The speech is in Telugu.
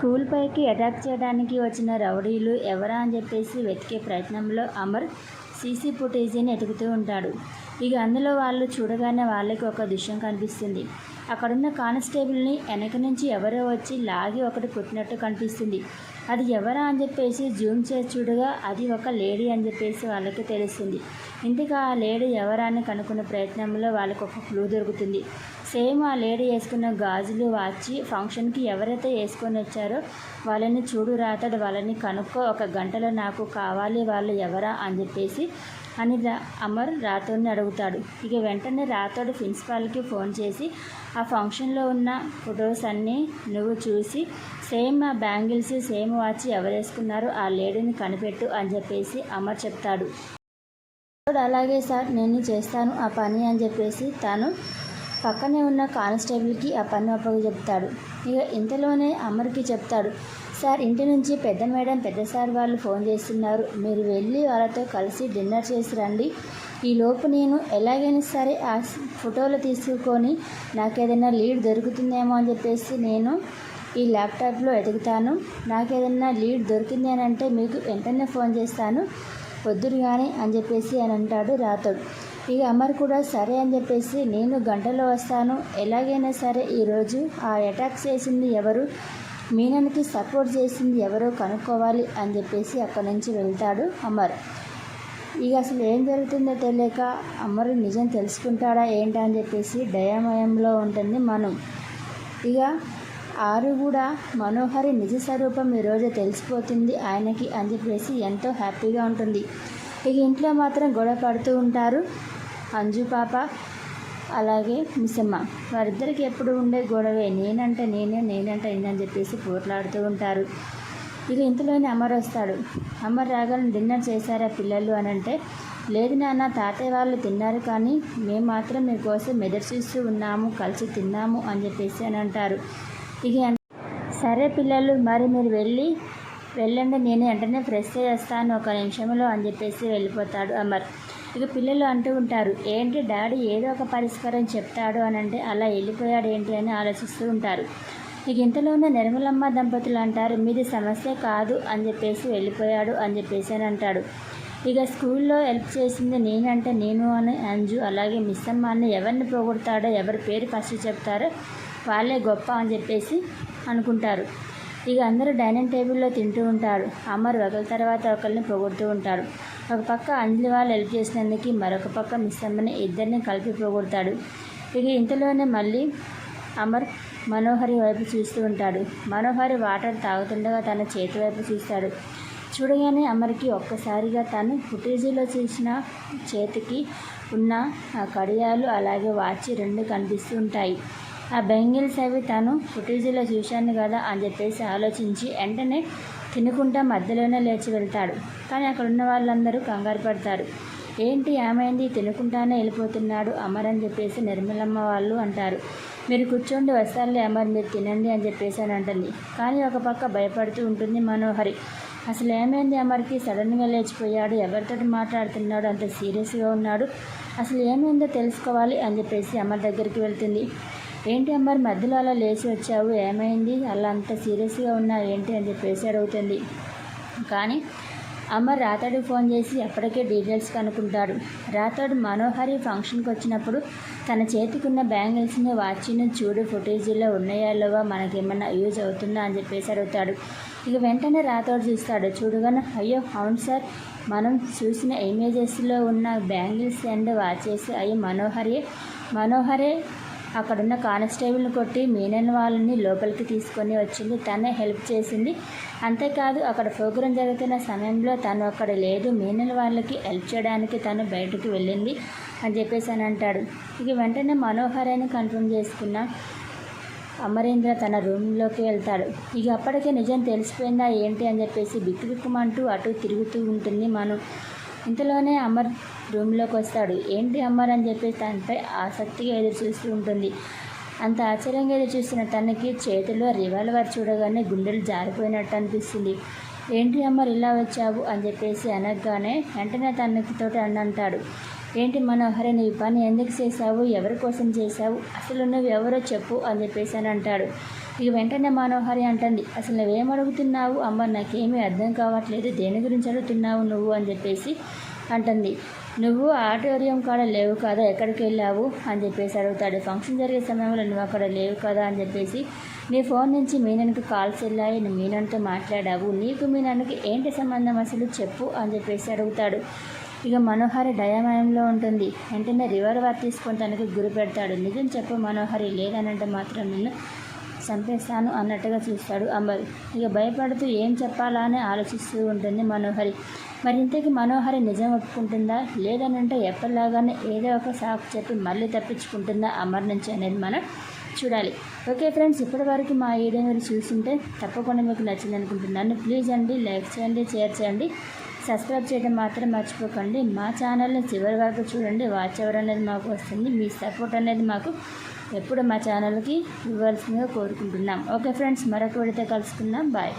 స్కూల్ పైకి అటాక్ చేయడానికి వచ్చిన రౌడీలు ఎవరా అని చెప్పేసి వెతికే ప్రయత్నంలో అమర్ సీసీ ఫుటేజీని ఎతుకుతూ ఉంటాడు. ఇక అందులో వాళ్ళు చూడగానే వాళ్ళకి ఒక దృశ్యం కనిపిస్తుంది. అక్కడున్న కానిస్టేబుల్ని వెనక నుంచి ఎవరో వచ్చి లాగి ఒకటి కొట్టినట్టు కనిపిస్తుంది. అది ఎవరా అని చెప్పేసి జూమ్ చేసి చూడగా అది ఒక లేడీ అని చెప్పేసి వాళ్ళకి తెలుస్తుంది. ఇంతకు ఆ లేడీ ఎవరా అని కనుక్కునే ప్రయత్నంలో వాళ్ళకి ఒక క్లూ దొరుకుతుంది. సేమ్ ఆ లేడీ వేసుకున్న గాజులు వాచి ఫంక్షన్కి ఎవరైతే వేసుకొని వచ్చారో వాళ్ళని చూడు రాతడు వాళ్ళని కనుక్కో ఒక గంటలో నాకు కావాలి వాళ్ళు ఎవరా అని చెప్పేసి అని రా అమర్ రాతోడిని అడుగుతాడు. ఇక వెంటనే రాతోడు ప్రిన్సిపాల్కి ఫోన్ చేసి ఆ ఫంక్షన్లో ఉన్న ఫొటోస్ అన్నీ నువ్వు చూసి సేమ్ ఆ బ్యాంగిల్స్ సేమ్ వాచ్ ఎవరు వేసుకున్నారో ఆ లేడీని కనిపెట్టు అని చెప్పేసి అమర్ చెప్తాడు. అలాగే సార్ నేను చేస్తాను ఆ పని అని చెప్పేసి తాను పక్కనే ఉన్న కానిస్టేబుల్కి ఆ పన్ను అప్పగా చెప్తాడు. ఇక ఇంతలోనే అమర్కి చెప్తాడు సార్ ఇంటి నుంచి పెద్ద మేడం పెద్ద సార్ వాళ్ళు ఫోన్ చేస్తున్నారు. మీరు వెళ్ళి వాళ్ళతో కలిసి డిన్నర్ చేసి రండి. ఈలోపు నేను ఎలాగైనా సరే ఆ ఫోటోలు తీసుకొని నాకు ఏదైనా లీడ్ దొరుకుతుందేమో అని చెప్పేసి నేను ఈ ల్యాప్టాప్లో ఎదుగుతాను. నాకు ఏదైనా లీడ్ దొరికింది అని అంటే మీకు వెంటనే ఫోన్ చేస్తాను. వద్దురు కానీ అని చెప్పేసి అని అంటాడు రాతోడు ఇక అమర్ కూడా సరే అని చెప్పేసి నేను గంటలో వస్తాను. ఎలాగైనా సరే ఈరోజు ఆ అటాక్ చేసింది ఎవరు? మీనన్కి సపోర్ట్ చేసింది ఎవరో కనుక్కోవాలి అని చెప్పేసి అక్కడి నుంచి వెళ్తాడు అమర్. ఇక అసలు ఏం జరుగుతుందో తెలియక అమరు నిజం తెలుసుకుంటాడా ఏంటా అని చెప్పేసి డయామయంలో ఉంటుంది మనం. ఇక ఆరు కూడా మనోహరి నిజ స్వరూపం ఈరోజు తెలిసిపోతుంది ఆయనకి అని చెప్పేసి ఎంతో హ్యాపీగా ఉంటుంది. ఇక ఇంట్లో మాత్రం గొడవ పడుతూ ఉంటారు. అంజు పాప అలాగే మిస్సమ్మ వారిద్దరికి ఎప్పుడు ఉండే గొడవే. నేనంటే నేనే నేనంటే నేనని చెప్పేసి పోట్లాడుతూ ఉంటారు. ఇక ఇంతలోనే అమర్ వస్తాడు. అమర్ రాగానే డిన్నర్ చేశారా పిల్లలు అని అంటే లేదు నాన్న తాతయ్య వాళ్ళు తిన్నారు కానీ మేము మాత్రం మీకోసం ఎదురు చూస్తూ ఉన్నాము కలిసి తిన్నాము అని చెప్పేసి అని అంటారు. ఇక సరే పిల్లలు మరి మీరు వెళ్ళి వెళ్ళండి నేను వెంటనే ఫ్రెష్ చేస్తాను ఒక నిమిషంలో అని చెప్పేసి వెళ్ళిపోతాడు అమర్. ఇక పిల్లలు అంటూ ఉంటారు ఏంటి డాడీ ఏదో ఒక పరిష్కారం చెప్తాడు అని అంటే అలా వెళ్ళిపోయాడు ఏంటి అని ఆలోచిస్తూ ఉంటారు. ఇక ఇంతలోనే నిర్మలమ్మ దంపతులు అంటారు మీది సమస్య కాదు అని చెప్పేసి వెళ్ళిపోయాడు అని చెప్పేసి అని అంటాడు. ఇక స్కూల్లో హెల్ప్ చేసింది నేనంటే నేను అని అంజు అలాగే మిస్ అమ్మ అని ఎవరిని పోగొడతాడో ఎవరి పేరు ఫస్ట్ చెప్తారో వాళ్ళే గొప్ప అని చెప్పేసి అనుకుంటారు. ఇక అందరూ డైనింగ్ టేబుల్లో తింటూ ఉంటారు. అమర్ ఒకరి తర్వాత ఒకరిని పొగుడుతూ ఉంటారు. ఒక పక్క అంజలి వాళ్ళు హెల్ప్ చేసినందుకు మరొక పక్క మిస్ అమ్మని ఇద్దరిని కలిపి పొగుడతాడు. ఇక ఇంతలోనే మళ్ళీ అమర్ మనోహరి వైపు చూస్తూ ఉంటాడు. మనోహరి వాటర్ తాగుతుండగా తన చేతి వైపు చూస్తాడు. చూడగానే అమర్కి ఒక్కసారిగా తను ఫుటేజీలో చూసిన చేతికి ఉన్న ఆ కడియాలు అలాగే వాచి రెండు కనిపిస్తూ ఉంటాయి. ఆ బెంగిల్స్ అవి తను ఫుటేజీలో చూశాను కదా అని చెప్పేసి ఆలోచించి వెంటనే తినుకుంటా మధ్యలోనే లేచి వెళ్తాడు. కానీ అక్కడ ఉన్న వాళ్ళందరూ కంగారు పడతారు. ఏంటి ఏమైంది? తినుకుంటానే వెళ్ళిపోతున్నాడు అమర్ అని చెప్పేసి నిర్మలమ్మ వాళ్ళు అంటారు. మీరు కూర్చోండి వస్తారులే అమర్ మీరు తినండి అని చెప్పేసి అని అంటుంది. కానీ ఒక పక్క భయపడుతూ ఉంటుంది మనోహరి. అసలు ఏమైంది అమర్కి? సడన్గా లేచిపోయాడు. ఎవరితో మాట్లాడుతున్నాడు? అంత సీరియస్గా ఉన్నాడు. అసలు ఏమైందో తెలుసుకోవాలి అని చెప్పేసి అమర్ దగ్గరికి వెళ్తుంది. ఏంటి అమ్మర్ మధ్యలో అలా లేచి వచ్చావు? ఏమైంది? అలా అంత సీరియస్గా ఉన్నా ఏంటి అని చెప్పేసి అడుగుతుంది. కానీ అమర్ రాతాడు ఫోన్ చేసి అప్పటికే డీటెయిల్స్ కనుక్కుంటాడు. రాతోడు మనోహరి ఫంక్షన్కి వచ్చినప్పుడు తన చేతికున్న బ్యాంగిల్స్ని వాచిని చూడు ఫుటేజీలో ఉన్నాయా లేవా మనకేమన్నా యూజ్ అవుతుందా అని చెప్పేసి అడుగుతాడు. ఇక వెంటనే రాతోడు చూస్తాడు. చూడగానే అయ్యో అవును సార్ మనం చూసిన ఇమేజెస్లో ఉన్న బ్యాంగిల్స్ అండ్ వాచెస్ అయ్యో మనోహరి మనోహరే అక్కడున్న కానిస్టేబుల్ని కొట్టి మీనన్ వాళ్ళని లోపలికి తీసుకొని వచ్చింది. తనే హెల్ప్ చేసింది. అంతేకాదు అక్కడ ప్రోగ్రాం జరుగుతున్న సమయంలో తను అక్కడ లేదు. మీనన్ వాళ్ళకి హెల్ప్ చేయడానికి తను బయటకు వెళ్ళింది అని చెప్పేసి అని అంటాడు. ఇక వెంటనే మనోహర్ అని కన్ఫర్మ్ చేసుకున్న అమరేంద్ర తన రూమ్లోకి వెళ్తాడు. ఇక అప్పటికే నిజం తెలిసిపోయిందా ఏంటి అని చెప్పేసి బిక్కుమంటూ అటు తిరుగుతూ ఉంటుంది మనం. ఇంతలోనే అమర్ రూమ్లోకి వస్తాడు. ఏంటి అమర్ అని చెప్పి తనపై ఆసక్తిగా ఎదురు చూస్తూ ఉంటుంది. అంత ఆశ్చర్యంగా ఎదురు చూస్తున్న తనకి చేతిలో రివాల్వర్ చూడగానే గుండెలు జారిపోయినట్టు అనిపిస్తుంది. ఏంటి అమ్మర్ ఇలా వచ్చావు అని చెప్పేసి అనగానే వెంటనే తనకితోటి అని అంటాడు ఏంటి మనోహర నీ పని ఎందుకు చేశావు? ఎవరి కోసం చేశావు? అసలు నువ్వు ఎవరో చెప్పు అని చెప్పేసి అని అంటాడు. ఇక వెంటనే మనోహరి అంటుంది అసలు నువ్వేం అడుగుతున్నావు? అమ్మ నాకేమీ అర్థం కావట్లేదు. దేని గురించి అడుగుతున్నావు నువ్వు? అని చెప్పేసి అంటుంది. నువ్వు ఆడిటోరియం కాడ లేవు కదా ఎక్కడికి వెళ్ళావు? అని చెప్పేసి అడుగుతాడు. ఫంక్షన్ జరిగే సమయంలో నువ్వు అక్కడ లేవు కదా? అని చెప్పేసి నీ ఫోన్ నుంచి మీనన్కి కాల్స్ వెళ్ళాయి. నువ్వు మీనన్తో మాట్లాడావు. నీకు మీనన్కి ఏంటి సంబంధం అసలు? చెప్పు. అని చెప్పేసి అడుగుతాడు. ఇక మనోహరి డయామయంలో ఉంటుంది. వెంటనే రివర్వర్ తీసుకొని తనకి గురి పెడతాడు. నిజం చెప్పు మనోహరి లేదనంటే మాత్రం నిన్ను చంపేస్తాను అన్నట్టుగా చూస్తాడు అమర్ ఇక భయపడుతూ ఏం చెప్పాలా అని ఆలోచిస్తూ ఉంటుంది మనోహరి. మరి ఇంతకీ మనోహరి నిజం ఒప్పుకుంటుందా? లేదనంటే ఎప్పటిలాగానే ఏదో ఒక సాకు చెప్పి మళ్ళీ తప్పించుకుంటుందా? అమర్ నుంచి అనేది మనం చూడాలి. ఓకే ఫ్రెండ్స్ ఇప్పటివరకు మా వీడియో మీరు చూస్తుంటే తప్పకుండా మీకు నచ్చింది అనుకుంటున్నాను ప్లీజ్ అండి లైక్ చేయండి షేర్ చేయండి. సబ్స్క్రైబ్ చేయడం మాత్రం మర్చిపోకండి. మా ఛానల్ని చివరి వరకు చూడండి. వాచ్ అవర్ అనేది మాకు వస్తుంది. మీ సపోర్ట్ అనేది మాకు ఎప్పుడు మా ఛానల్కి ఇవ్వాల్సిందిగా కోరుకుంటున్నాం. ఓకే ఫ్రెండ్స్ మరొక విడితే కలుసుకుందాం. బాయ్.